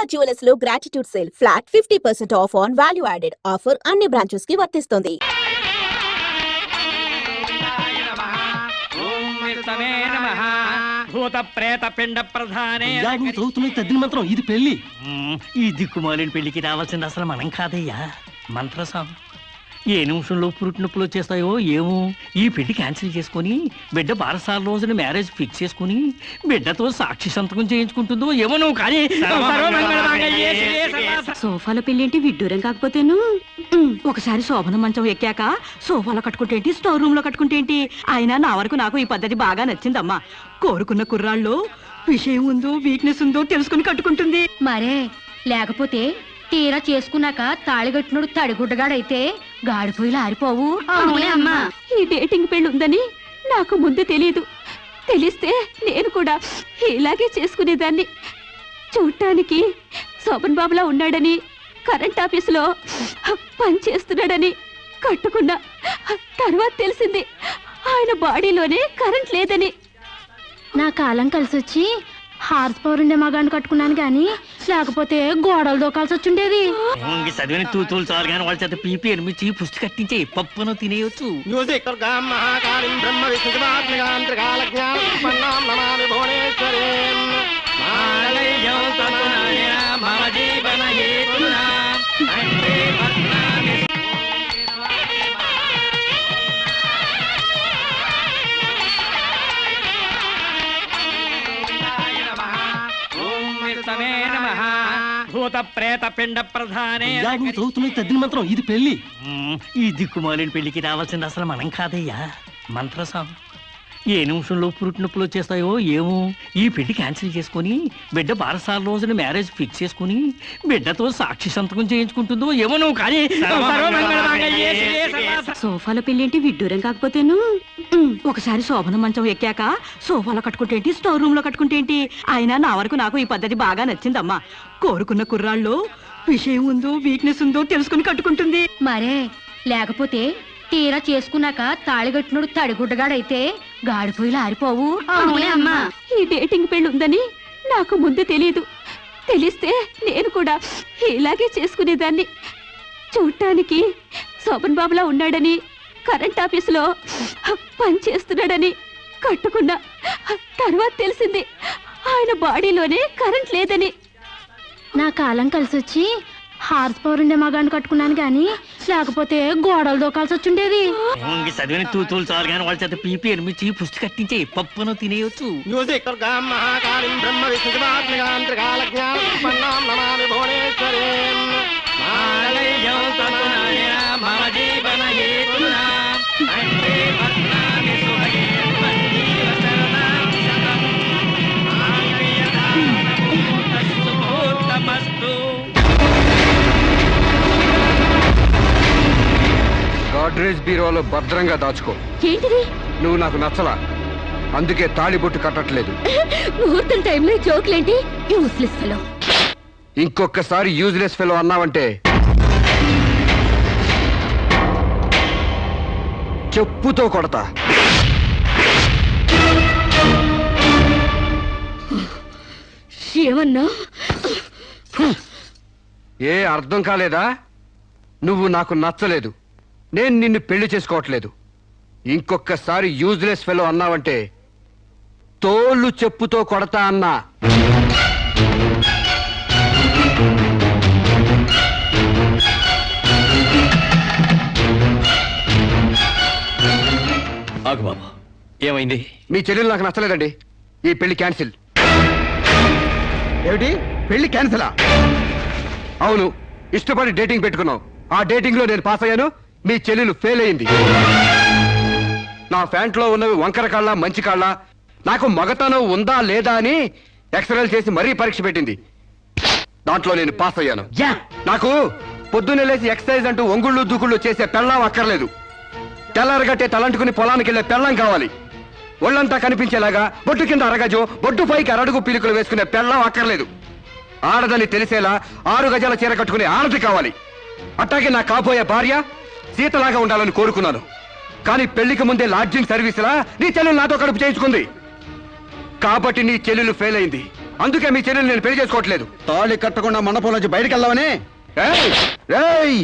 Durga జ్యువెలర్స్లో gratitude sale flat fifty percent off on value added offer అన్ని బ్రాంచెస్కి వర్తిస్తుంది. భూత ప్రేత పిండ ప్రధానే తద్దిన మంత్రం ఇది పెళ్ళి. ఈ దిక్కుమాలిన పెళ్ళికి రావాల్సింది అసలు మనం కాదయ్యా. మంత్రసాం ఏ నిమిషంలో పురుటి నొప్పులు వచ్చేస్తాయో ఏమో? ఈ పెళ్ళి క్యాన్సిల్ చేసుకొని బిడ్డ బారసాల రోజున మ్యారేజ్ ఫిక్స్ చేసుకుని బిడ్డతో సాక్షి సంతకం చేయించుకుంటుందో ఏమో నువ్వు కానీ సోఫాలో పెళ్ళేంటి? విడ్డూరం కాకపోతేను? ఒకసారి శోభన మంచం ఎక్కాక సోఫాలో కట్టుకుంటే ఏంటి? స్టోర్ రూమ్లో కట్టుకుంటే ఏంటి? అయినా నా వరకు నాకు ఈ పద్ధతి బాగా నచ్చిందమ్మా. కోరుకున్న కుర్రాళ్ళు విషయం ఉందో వీక్నెస్ ఉందో తెలుసుకుని కట్టుకుంటుంది. మరే లేకపోతే తీరా చేసుకున్నాక తాళిగట్టినోడు తడిగుడ్డగాడైతే గాడిపోయి ఆరిపోవు. అవునే అమ్మా. ఈ డేటింగ్ పెళ్ళి ఉందని నాకు ముందు తెలియదు తెలిస్తే నేను కూడా ఇలాగే చేసుకునేదాన్ని. చూడటానికి శోభన్ బాబులా ఉన్నాడని కరెంట్ ఆఫీసులో పని చేస్తున్నాడని కట్టుకున్నా తర్వాత తెలిసింది. ఆయన బాడీలోనే కరెంట్ లేదని. నా కాలం కలిసి వచ్చి హార్స్ పవర్ ఉండే మగాన్ని కట్టుకున్నాను కానీ లేకపోతే గోడలు దూకాల్సి వచ్చుండేది. ఇంక చదివిన తూతులు చాలు కానీ వాళ్ళ చేత పీపీ ఎనిమిది పుష్టి కట్టించే పప్పును తినేయొచ్చు. భూత ప్రేత పిండ ప్రధానే. నువ్వు చదువుతున్న తద్దిన మంత్రం ఇది పెళ్ళి. ఈ దిక్కుమాలిన పెళ్ళికి రావాల్సింది అసలు మనం కాదయ్యా. మంత్రసాం. ఏ నిమిషంలో పురుటి నొప్పులు వచ్చేస్తాయో ఏమో? ఈ పెళ్ళి క్యాన్సిల్ చేసుకొని బిడ్డ బారసాల రోజున మ్యారేజ్ ఫిక్స్ చేసుకుని బిడ్డతో సాక్షి సంతకం చేయించుకుంటుందో ఏమో నువ్వు కానీ సోఫాలో పెళ్ళేంటి? విడ్డూరం కాకపోతేను. ఒకసారి శోభన మంచం ఎక్కాక సోఫాలో కట్టుకుంటే ఏంటి స్టోర్ రూమ్లో కట్టుకుంటే ఏంటి అయినా నా వరకు నాకు ఈ పద్ధతి బాగా నచ్చిందమ్మా. కోరుకున్న కుర్రాళ్ళు విషయం ఉందో వీక్నెస్ ఉందో తెలుసుకుని కట్టుకుంటుంది. మరే లేకపోతే తీరా చేసుకున్నాక తాళిగట్టినోడు తడిగుడ్డగాడైతే గాడిపోయి ఆరిపోవు. అవునే అమ్మా. ఈ డేటింగ్ పెళ్ళి ఉందని నాకు ముందు తెలియదు తెలిస్తే నేను కూడా ఇలాగే చేసుకునేదాన్ని. చూడటానికి శోభన్ బాబులా ఉన్నాడని కరెంట్ ఆఫీసులో పని చేస్తున్నాడని కట్టుకున్నా తర్వాత తెలిసింది. ఆయన బాడీలోనే కరెంట్ లేదని. నా కాలం కలిసి వచ్చి హార్స్ పవర్ ఉండే మగాన్ని కట్టుకున్నాను కానీ లేకపోతే గోడలు దూకాల్సి వచ్చుండేది. ఇంక చదివిన తూతులు చాలు కానీ వాళ్ళ చేత పీపీ ఎనిమిది పుష్టి కట్టించే పప్పును తినేయొచ్చు. మమ జీవన హేతునా. గాడ్రేజ్ బీరోలో భద్రంగా దాచుకో. ఏంటిది? నువ్వు నాకు నచ్చలా. అందుకే తాళిబొట్టు కట్టట్లేదు. ముహూర్తం టైంలో జోకులేంటి? యూస్లెస్ ఫెలో ఇంకొకసారి యూజ్లెస్ ఫెలో అన్నావంటే. చెప్పుతో కొడతా. ఏమన్నా? ఏ అర్థం కాలేదా? నువ్వు నాకు నచ్చలేదు. నేను నిన్ను పెళ్ళి చేసుకోవట్లేదు. ఇంకొకసారి యూజ్లెస్ ఫెలో అన్నావంటే తోళ్ళు చెప్పుతో కొడతా అన్నా. ఆగు బాబు. ఏమైంది? మీ చెల్లెలు నాకు నచ్చలేదండి. ఈ పెళ్ళి క్యాన్సిల్. ఏమిటి? పెళ్ళి క్యాన్సిలా? అవును ఇష్టపడి డేటింగ్ పెట్టుకున్నావు. ఆ డేటింగ్లో నేను పాస్ అయ్యాను. మీ చెల్లెలు ఫెయిల్ అయింది. నా ఫ్యాంట్లో ఉన్నవి వంకర కాళ్ళ మంచి కాళ్ళ నాకు మగతనం ఉందా లేదా అని ఎక్స్రేలు చేసి మరీ పరీక్ష పెట్టింది. దాంట్లో నేను పాస్ అయ్యాను. యా. నాకు పొద్దున్నే లేచి ఎక్సర్సైజ్ అంటూ ఒంగుళ్ళు దూకుళ్ళు చేసే పెళ్ళం అక్కర్లేదు. తెల్లారగట్టే తలంటుకుని పొలానికి వెళ్ళే పెళ్ళం కావాలి. ఒళ్ళంతా కనిపించేలాగా బొట్టు కింద అరగజో బొట్టు పైకి అరడుగు పీలికలు వేసుకునే పెళ్ళం అక్కర్లేదు. ఆడదని తెలిసేలా ఆరు గజాల చీర కట్టుకునే ఆడది కావాలి. అట్టాగే నా కాబోయే భార్య సీతలాగా ఉండాలని కోరుకున్నాను. కానీ పెళ్ళికి ముందే లాడ్జింగ్ సర్వీసులా నీ చెల్లెలు నాతో కడుపు చేయించుకుంది. కాబట్టి నీ చెల్లెలు ఫెయిల్ అయింది. అందుకే మీ చెల్లెలు నేను పెళ్ళి చేసుకోవట్లేదు. తాళి కట్టకుండా మండపంలోంచి బయటికి వెళ్దామని ఏయ్! ఏయ్!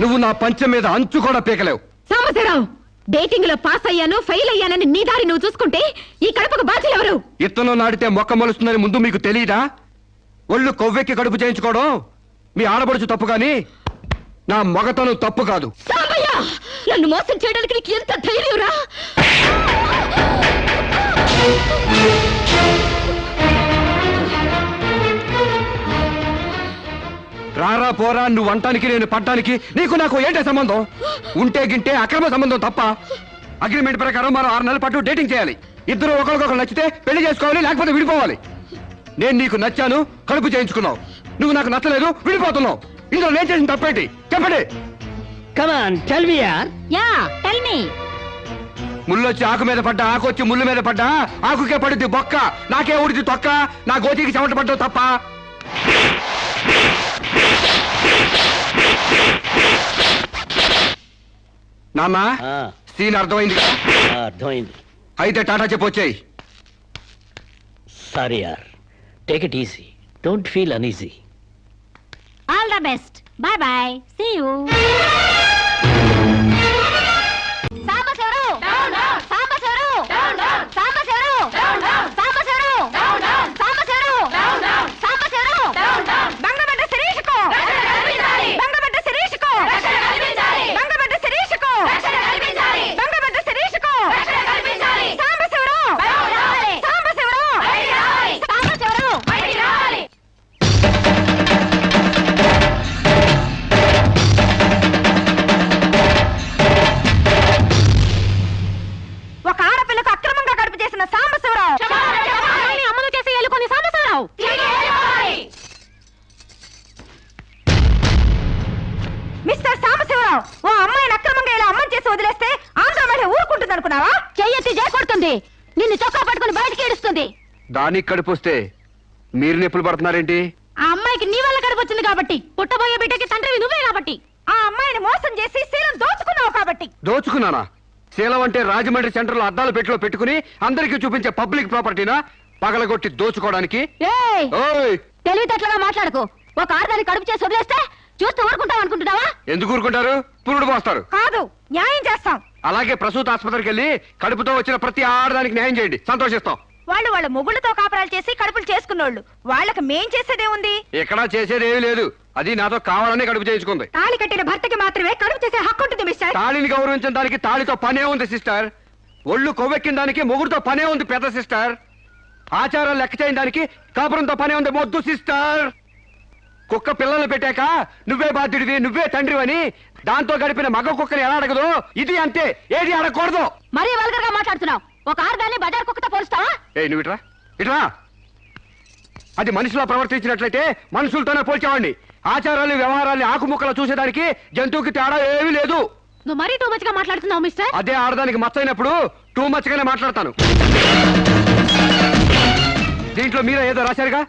నువ్వు నా పంచం మీద అంచు కూడా పీకలేవు. సాంబశివరావు డేటింగ్లో పాస్ అయ్యాను ఫెయిల్ అయ్యానని నీ దారి నువ్వు చూసుకుంటే ఈ కడపకు బాధ్యులు ఎవరు? ఇత్తనం నాటితే మొక్క మొలుస్తుందని ముందు మీకు తెలియదా ఒళ్ళు కొవ్వెక్కి కడుపు చేయించుకోవడం మీ ఆడబడుచు తప్పు కానీ నా మగతనం తప్పు కాదు. నన్ను మోసం చేయడానికి నీకు ఎంత ధైర్యం రా రారా పోరా నువ్వు అంటానికి నేను పడ్డానికి నీకు నాకు ఏంటే సంబంధం? ఉంటే గింటే అక్రమ సంబంధం తప్ప అగ్రిమెంట్ ప్రకారం మనం ఆరు నెలల పాటు డేటింగ్ చేయాలి. ఇద్దరు ఒకరికొకరు నచ్చితే పెళ్ళి చేసుకోవాలి లేకపోతే విడిపోవాలి. నేను నీకు నచ్చాను కడుపు చేయించుకున్నావు. నువ్వు నాకు నచ్చలేదు విడిపోతున్నావు. ఇందులో నేను చేసిన తప్పేంటి? చెప్పండి. కమాన్ టెల్ మీ యార్ యా టెల్ మీ ముళ్ళొచ్చి ఆకు మీద పడ్డా ఆకు వచ్చి ముళ్ళు మీద పడ్డా ఆకుకే పడుద్ది బొక్క నాకే ఉడిది తొక్క నా గోతికి చెమట పడ్డావు తప్ప. నాన్న సీన్ అర్థమైంది. కదా? అర్థమైంది. అయితే టాటా చెప్పొచ్చాయి సారీ యార్ take it easy don't feel uneasy All the best. Bye bye. See you. Sambasivarao ఓ అమ్మాయిని అక్రమంగా ఇలా అమ్మని చేసి వదిలేస్తే ఆంధ్ర మహిళ ఊరుకుంటుంది అనుకున్నావా? చెయ్యెత్తి నిన్ను చొక్కా పట్టుకుని బయటికి ఏడుస్తుంది. దానికి కడుపు వస్తే మీరు నొప్పులు పడుతున్నారేంటి? ఆ అమ్మాయికి నీ వల్ల కడుపు వచ్చింది కాబట్టి పుట్టబోయే బిడ్డకి తండ్రివి నువ్వే కాబట్టి. ఆ అమ్మాయిని మోసం చేసి శీలం దోచుకున్నావు కాబట్టి. దోచుకున్నానా? శీలం అంటే రాజమండ్రి సెంటర్లో అద్దాల పెట్టిలో పెట్టుకుని అందరికీ చూపించే పబ్లిక్ ప్రాపర్టీనా? పగలగొట్టి దోచుకోవడానికి? ఏయ్! ఓయ్! తెలివితేటలుగా మాట్లాడుకో. ఒక ఆడదాన్ని కడుపు చేసి వదిలేస్తే చూస్తూ ఊరుకుంటావు అనుకుంటున్నావా? ఎందుకు ఊరుకుంటారు? పురుడు పోస్తారు కాదు న్యాయం చేస్తాం. అలాగే ప్రసూత ఆసుపత్రికి వెళ్ళి కడుపుతో వచ్చిన ప్రతి ఆడదానికి న్యాయం చేయండి. సంతోషిస్తాం. వాళ్ళు వాళ్ళ మొగుళ్ళతో కాపరాలు చేసి కడుపులు చేసుకున్నోళ్ళు. వాళ్ళకి మేం చేసేదే ఉంది ఇక్కడ చేసేది ఏమీ లేదు. అది నాతో కావాలని కడుపు చేయించుకుంది. తాళి కట్టిన భర్తకి మాత్రమే కడుపు చేసే హక్కు ఉంటుంది మిస్టర్. తాళిని గౌరవించిన దానికి తాళితో పనే ఉంది సిస్టర్. ఒళ్ళు కొవ్వెక్కిన దానికి మొగుడుతో పనే ఉంది పెద్ద సిస్టర్. ఆచారాలు లెక్క చేయని దానికి కాపురంతో పనే ఉంది మొద్దు సిస్టర్. కుక్క పిల్లలు పెట్టాక నువ్వే బాధ్యుడివి నువ్వే తండ్రివని దాంతో గడిపిన మగ కుక్కని ఎలా అడగదు? ఇది అంతే. ఏది అడగకూడదు. మరీ వల్గర్గా మాట్లాడుతున్నావు. ఒక ఆడదాన్ని బజార్ కుక్కతో పోలుస్తావా? ఏ నువ్వు ఇట్రా. ఇట్రా. అది మనిషిలో ప్రవర్తించినట్లయితే మనుషులతోనే పోల్చేవాడిని. ఆచారాలు వ్యవహారాలు ఆకుముక్కలు చూసేదానికి జంతువుకి తేడా ఏమీ లేదు. నువ్వు మరీ టూ మచ్గా మాట్లాడుతున్నావు మిస్టర్ అదే ఆడదానికి మచ్చైనప్పుడు టూ మచ్ గానే మాట్లాడతాను. దీంట్లో మీరే ఏదో రాశారుగా?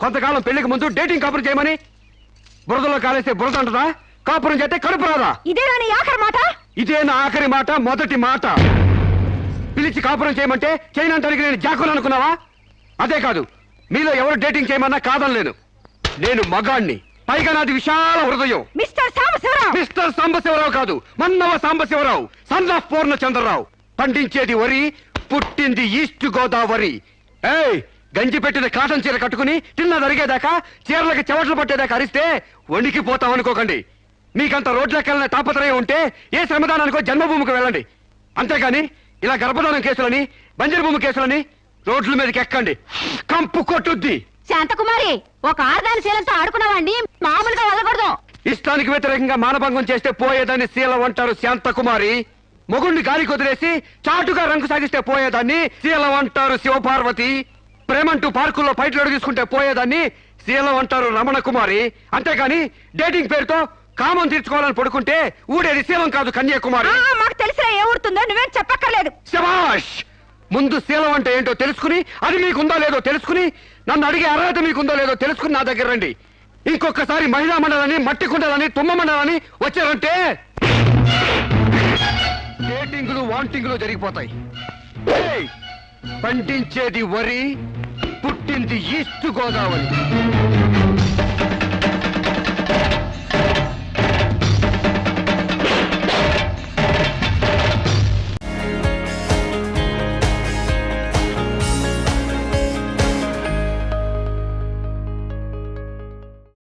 కొంతకాలం పెళ్ళికి ముందు డేటింగ్ కాపురం చేయమని? బురదలో కాలేస్తే బురద అంటదా? కాపురం చేస్తే కడుపు రాదా? ఇదే నీ ఆఖరి మాట? ఇదే నా ఆఖరి మాట మొదటి మాట. పిలిచి కాపురం చేయమంటే చేయనంటానికి నేను జాకులు అనుకున్నావా? అదే కాదు మీలో ఎవరు డేటింగ్ చేయమన్నా కాదనలేను నేను మగాణ్ణి. పైగా నాది విశాల హృదయం. మిస్టర్ సాంబశివరావు! మిస్టర్ సాంబశివరావు కాదు మన్నవ సాంబశివరావు సన్ ఆఫ్ పూర్ణచంద్రరావు. పండించేది వరి పుట్టింది ఈస్ట్ గోదావరి. ఏయ్! గంజి పెట్టిన కాటన్ చీర కట్టుకుని తిన్నది అరిగేదాకా చీరలకి చెవట్లు పట్టేదాకా అరిస్తే వణికిపోతాం అనుకోకండి. మీకంత రోడ్లకెళ్ళిన తాపత్రయం ఉంటే ఏ శ్రమదానానికో జన్మభూమికి వెళ్ళండి. అంతేగాని ఇలా గర్భధానం కేసులని బంజరు భూమి కేసులని రోడ్ల మీదకి ఎక్కండి. కంపు కొట్టుద్ది. శాంతకుమారి ఒక ఆడదాని శీలంతో ఆడుకున్నావండి మామూలుగా వదలకూడదు. ఇష్టానికి వ్యతిరేకంగా మానభంగం చేస్తే పోయేదాన్ని శీలం అంటారు శాంతకుమారి. మొగుణ్ణి గాలికి వదిలేసి చాటుగా రంగు సాగిస్తే పోయేదాన్ని శీలం అంటారు శివపార్వతి. ప్రేమంటూ పార్కుల్లో ఫైట్లు తీసుకుంటే పోయేదాన్ని శీలం అంటారు రమణ కుమారి. అంతేగాని డేటింగ్ పేరుతో కామం తీర్చుకోవాలని పడుకుంటే ఊడేది శీలం కాదు కన్యాకుమారి. మాకు తెలిసిన ఏ ఊరుతుందో నువ్వేం చెప్పక్కర్లేదు. శబాష్ ముందు శీలం అంటే ఏంటో తెలుసుకుని అది మీకుందో లేదో తెలుసుకుని నన్ను అడిగే అర్హత మీకుందో లేదో తెలుసుకుని నా దగ్గర రండి. ఇంకొకసారి మహిళా మండలని మట్టి కుండలని తుమ్మ మండలని వచ్చారంటే డేటింగ్లు వాంటింగ్లు జరిగిపోతాయి! పండించేది వరి పుట్టింది ఈస్ట్ గోదావరి.